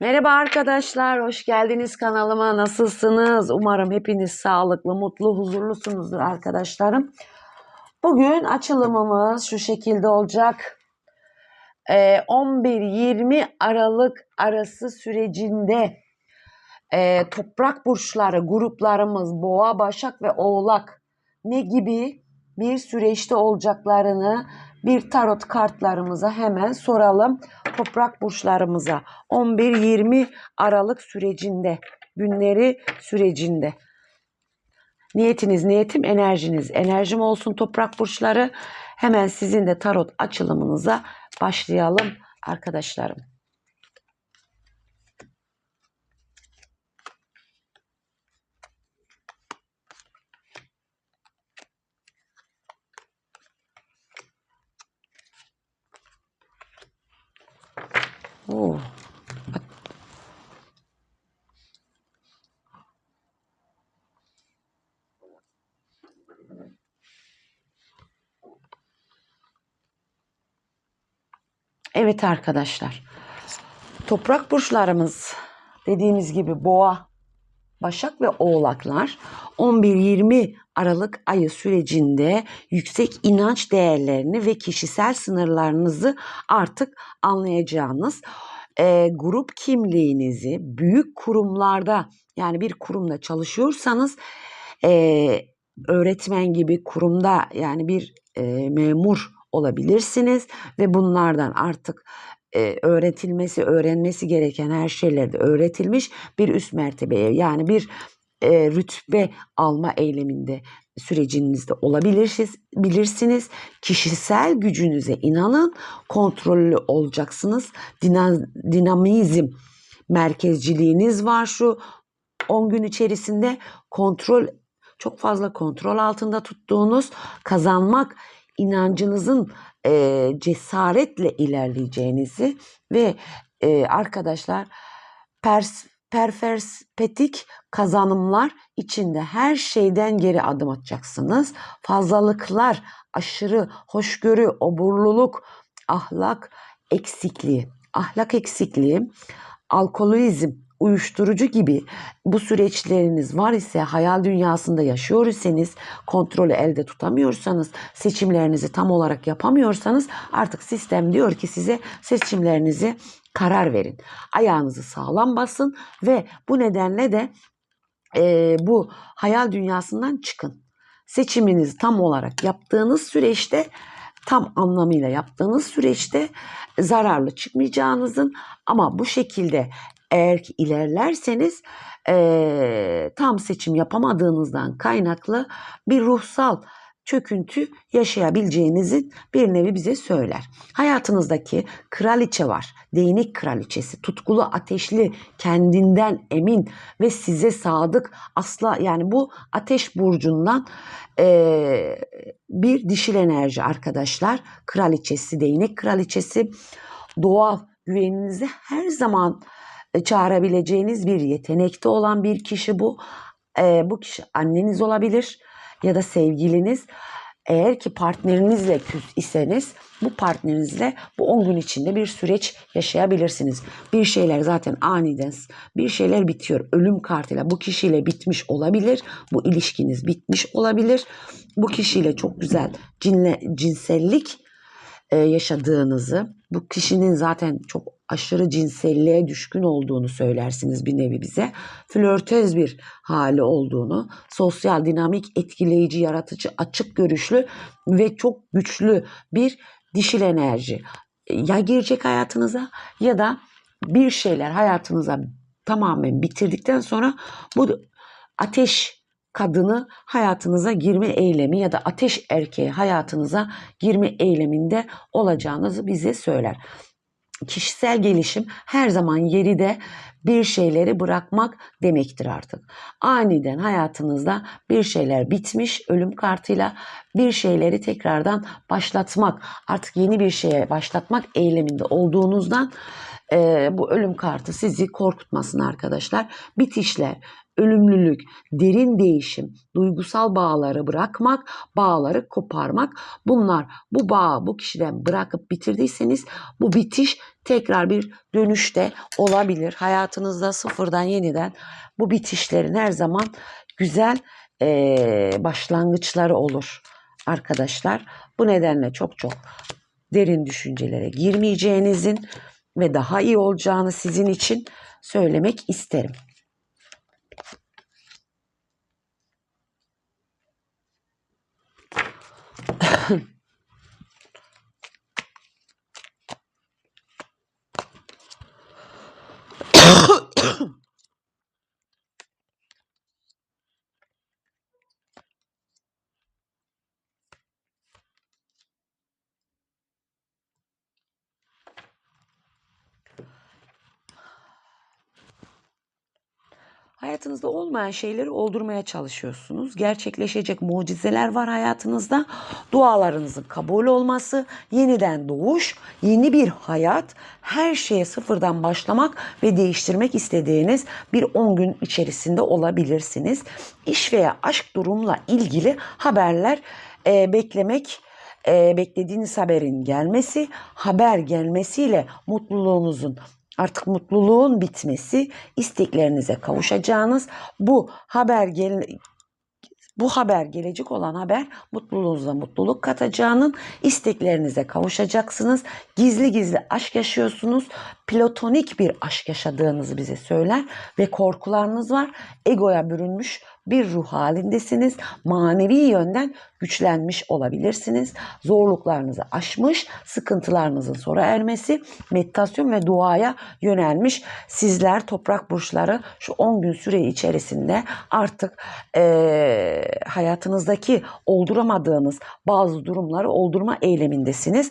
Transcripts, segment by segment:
Merhaba arkadaşlar, hoş geldiniz kanalıma. Nasılsınız? Umarım hepiniz sağlıklı, mutlu, huzurlusunuzdur arkadaşlarım. Bugün açılımımız şu şekilde olacak. Ee, 11-20 Aralık arası sürecinde e, toprak burçları, gruplarımız Boğa, Başak ve Oğlak ne gibi bir süreçte olacaklarını bir tarot kartlarımıza hemen soralım. Toprak burçlarımıza 11-20 Aralık sürecinde, günleri sürecinde. Niyetiniz, niyetim, enerjiniz. Enerjim olsun toprak burçları. Hemen sizin de tarot açılımınıza başlayalım arkadaşlarım. Oo. Evet arkadaşlar. Toprak burçlarımız dediğimiz gibi boğa, başak ve oğlaklar 11-20 Aralık ayı sürecinde yüksek inanç değerlerini ve kişisel sınırlarınızı artık anlayacağınız e, grup kimliğinizi büyük kurumlarda yani bir kurumda çalışıyorsanız e, öğretmen gibi kurumda yani bir e, memur olabilirsiniz ve bunlardan artık e, öğretilmesi, öğrenmesi gereken her şeyler de öğretilmiş bir üst mertebeye yani bir e, rütbe alma eyleminde sürecinizde olabilirsiniz. Bilirsiniz. Kişisel gücünüze inanın. Kontrollü olacaksınız. Dina, dinamizm merkezciliğiniz var şu 10 gün içerisinde kontrol çok fazla kontrol altında tuttuğunuz kazanmak inancınızın e, cesaretle ilerleyeceğinizi ve e, arkadaşlar pers, perferspetik kazanımlar içinde her şeyden geri adım atacaksınız. Fazlalıklar, aşırı hoşgörü, oburluluk, ahlak eksikliği, ahlak eksikliği, alkolizm, uyuşturucu gibi bu süreçleriniz var ise hayal dünyasında yaşıyor iseniz kontrolü elde tutamıyorsanız seçimlerinizi tam olarak yapamıyorsanız artık sistem diyor ki size seçimlerinizi karar verin. Ayağınızı sağlam basın ve bu nedenle de e, bu hayal dünyasından çıkın. Seçiminizi tam olarak yaptığınız süreçte tam anlamıyla yaptığınız süreçte zararlı çıkmayacağınızın ama bu şekilde eğer ki ilerlerseniz e, tam seçim yapamadığınızdan kaynaklı bir ruhsal çöküntü yaşayabileceğinizin bir nevi bize söyler. Hayatınızdaki kraliçe var. Değnek kraliçesi. Tutkulu, ateşli, kendinden emin ve size sadık. Asla yani bu ateş burcundan e, bir dişil enerji arkadaşlar. Kraliçesi, değnek kraliçesi. Doğal güveninizi her zaman çağırabileceğiniz bir yetenekte olan bir kişi bu. E, bu kişi anneniz olabilir ya da sevgiliniz. Eğer ki partnerinizle küs iseniz bu partnerinizle bu 10 gün içinde bir süreç yaşayabilirsiniz. Bir şeyler zaten aniden bir şeyler bitiyor. Ölüm kartıyla bu kişiyle bitmiş olabilir. Bu ilişkiniz bitmiş olabilir. Bu kişiyle çok güzel cinle, cinsellik e, yaşadığınızı, bu kişinin zaten çok aşırı cinselliğe düşkün olduğunu söylersiniz bir nevi bize. Flörtöz bir hali olduğunu, sosyal, dinamik, etkileyici, yaratıcı, açık görüşlü ve çok güçlü bir dişil enerji. Ya girecek hayatınıza ya da bir şeyler hayatınıza tamamen bitirdikten sonra bu ateş kadını hayatınıza girme eylemi ya da ateş erkeği hayatınıza girme eyleminde olacağınızı bize söyler kişisel gelişim her zaman yeride bir şeyleri bırakmak demektir artık. Aniden hayatınızda bir şeyler bitmiş ölüm kartıyla bir şeyleri tekrardan başlatmak, artık yeni bir şeye başlatmak eyleminde olduğunuzdan e, bu ölüm kartı sizi korkutmasın arkadaşlar. Bitişler, ölümlülük, derin değişim, duygusal bağları bırakmak, bağları koparmak. Bunlar bu bağı bu kişiden bırakıp bitirdiyseniz bu bitiş tekrar bir dönüşte olabilir. Hayatınızda sıfırdan yeniden bu bitişlerin her zaman güzel e, başlangıçları olur arkadaşlar. Bu nedenle çok çok derin düşüncelere girmeyeceğinizin ve daha iyi olacağını sizin için söylemek isterim. Hayatınızda olmayan şeyleri oldurmaya çalışıyorsunuz. Gerçekleşecek mucizeler var hayatınızda. Dualarınızın kabul olması, yeniden doğuş, yeni bir hayat, her şeye sıfırdan başlamak ve değiştirmek istediğiniz bir 10 gün içerisinde olabilirsiniz. İş veya aşk durumla ilgili haberler e, beklemek e, beklediğiniz haberin gelmesi, haber gelmesiyle mutluluğunuzun artık mutluluğun bitmesi, isteklerinize kavuşacağınız bu haber gel bu haber gelecek olan haber mutluluğunuza mutluluk katacağının isteklerinize kavuşacaksınız. Gizli gizli aşk yaşıyorsunuz. Platonik bir aşk yaşadığınızı bize söyler ve korkularınız var. Egoya bürünmüş bir ruh halindesiniz. Manevi yönden güçlenmiş olabilirsiniz. Zorluklarınızı aşmış, sıkıntılarınızın sonra ermesi, meditasyon ve duaya yönelmiş sizler toprak burçları şu 10 gün süre içerisinde artık e, hayatınızdaki olduramadığınız bazı durumları oldurma eylemindesiniz.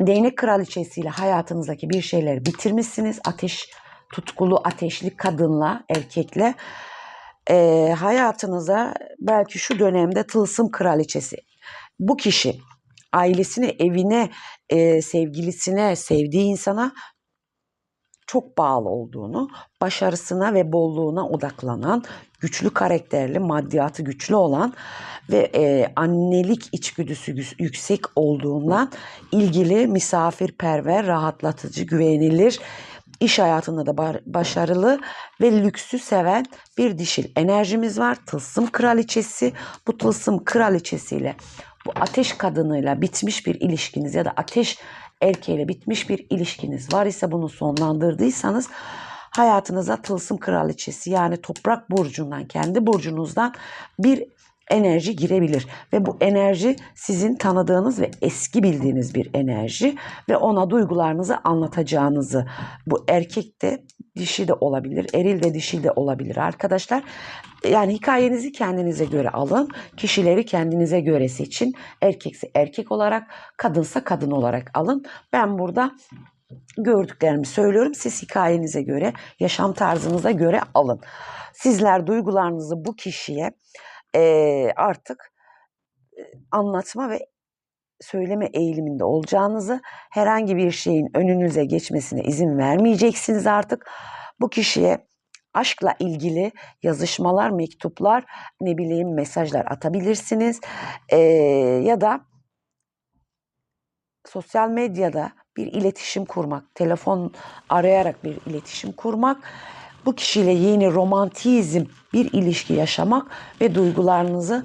Değnek kraliçesiyle hayatınızdaki bir şeyleri bitirmişsiniz. Ateş tutkulu ateşli kadınla, erkekle e, hayatınıza belki şu dönemde tılsım kraliçesi. Bu kişi ailesine, evine, e, sevgilisine, sevdiği insana çok bağlı olduğunu, başarısına ve bolluğuna odaklanan, güçlü karakterli, maddiyatı güçlü olan ve e, annelik içgüdüsü yüksek olduğundan ilgili misafirperver, rahatlatıcı, güvenilir, iş hayatında da başarılı ve lüksü seven bir dişil enerjimiz var. Tılsım kraliçesi. Bu tılsım kraliçesiyle bu ateş kadınıyla bitmiş bir ilişkiniz ya da ateş erkeğiyle bitmiş bir ilişkiniz var ise bunu sonlandırdıysanız hayatınıza tılsım kraliçesi yani toprak burcundan kendi burcunuzdan bir enerji girebilir ve bu enerji sizin tanıdığınız ve eski bildiğiniz bir enerji ve ona duygularınızı anlatacağınızı bu erkek de dişi de olabilir, eril de dişil de olabilir arkadaşlar. Yani hikayenizi kendinize göre alın, kişileri kendinize göre seçin. Erkekse erkek olarak, kadınsa kadın olarak alın. Ben burada gördüklerimi söylüyorum. Siz hikayenize göre, yaşam tarzınıza göre alın. Sizler duygularınızı bu kişiye e, artık anlatma ve söyleme eğiliminde olacağınızı, herhangi bir şeyin önünüze geçmesine izin vermeyeceksiniz artık. Bu kişiye aşkla ilgili yazışmalar, mektuplar, ne bileyim mesajlar atabilirsiniz. Ee, ya da sosyal medyada bir iletişim kurmak, telefon arayarak bir iletişim kurmak bu kişiyle yeni romantizm bir ilişki yaşamak ve duygularınızı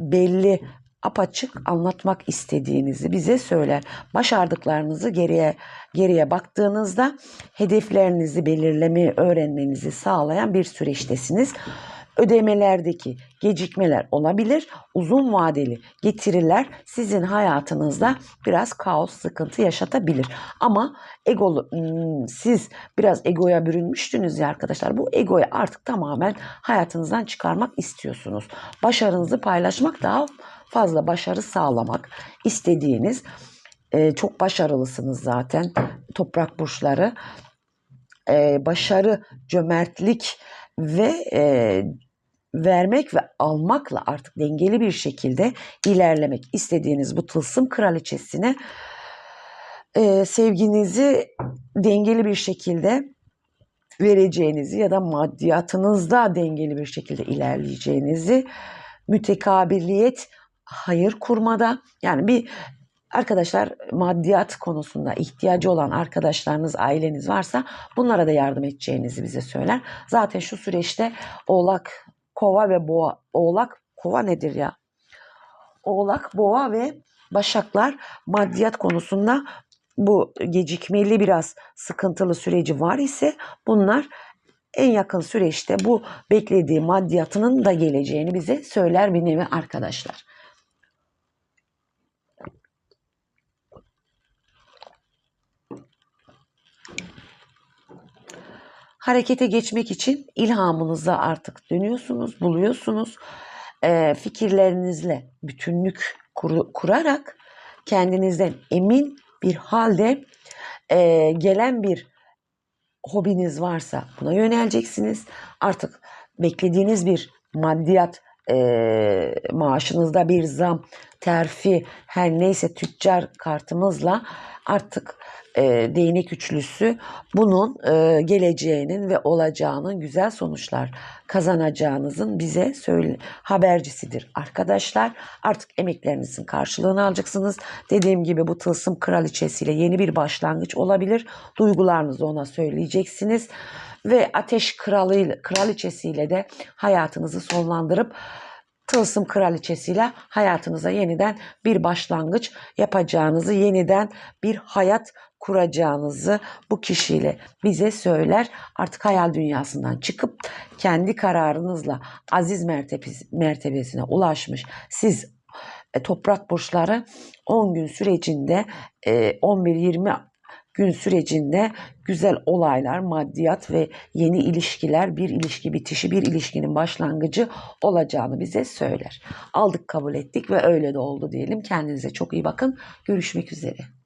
belli apaçık anlatmak istediğinizi bize söyler. Başardıklarınızı geriye geriye baktığınızda hedeflerinizi belirlemeyi öğrenmenizi sağlayan bir süreçtesiniz ödemelerdeki gecikmeler olabilir. Uzun vadeli getiriler sizin hayatınızda biraz kaos, sıkıntı yaşatabilir. Ama egolu hmm, siz biraz egoya bürünmüştünüz ya arkadaşlar. Bu egoyu artık tamamen hayatınızdan çıkarmak istiyorsunuz. Başarınızı paylaşmak daha fazla başarı sağlamak istediğiniz e, çok başarılısınız zaten toprak burçları. E, başarı, cömertlik ve e, vermek ve almakla artık dengeli bir şekilde ilerlemek istediğiniz bu tılsım kraliçesine e, sevginizi dengeli bir şekilde vereceğinizi ya da maddiyatınızda dengeli bir şekilde ilerleyeceğinizi mütekabiliyet hayır kurmada yani bir arkadaşlar maddiyat konusunda ihtiyacı olan arkadaşlarınız, aileniz varsa bunlara da yardım edeceğinizi bize söyler. Zaten şu süreçte Oğlak, Kova ve Boğa, Oğlak, Kova nedir ya? Oğlak, Boğa ve Başaklar maddiyat konusunda bu gecikmeli biraz sıkıntılı süreci var ise bunlar en yakın süreçte bu beklediği maddiyatının da geleceğini bize söyler bir nevi arkadaşlar. Harekete geçmek için ilhamınıza artık dönüyorsunuz, buluyorsunuz. Ee, fikirlerinizle bütünlük kuru- kurarak kendinizden emin bir halde e, gelen bir hobiniz varsa buna yöneleceksiniz. Artık beklediğiniz bir maddiyat e, maaşınızda bir zam, terfi her neyse tüccar kartımızla artık e, değnek üçlüsü bunun e, geleceğinin ve olacağının güzel sonuçlar kazanacağınızın bize söyle habercisidir arkadaşlar. Artık emeklerinizin karşılığını alacaksınız. Dediğim gibi bu tılsım kraliçesiyle yeni bir başlangıç olabilir. Duygularınızı ona söyleyeceksiniz ve ateş kralı kraliçesiyle de hayatınızı sonlandırıp Tılsım kraliçesiyle hayatınıza yeniden bir başlangıç yapacağınızı, yeniden bir hayat kuracağınızı bu kişiyle bize söyler. Artık hayal dünyasından çıkıp kendi kararınızla aziz mertebesi, mertebesine ulaşmış siz e, toprak burçları 10 gün sürecinde e, 11-20 gün sürecinde güzel olaylar, maddiyat ve yeni ilişkiler, bir ilişki bitişi, bir ilişkinin başlangıcı olacağını bize söyler. Aldık, kabul ettik ve öyle de oldu diyelim. Kendinize çok iyi bakın. Görüşmek üzere.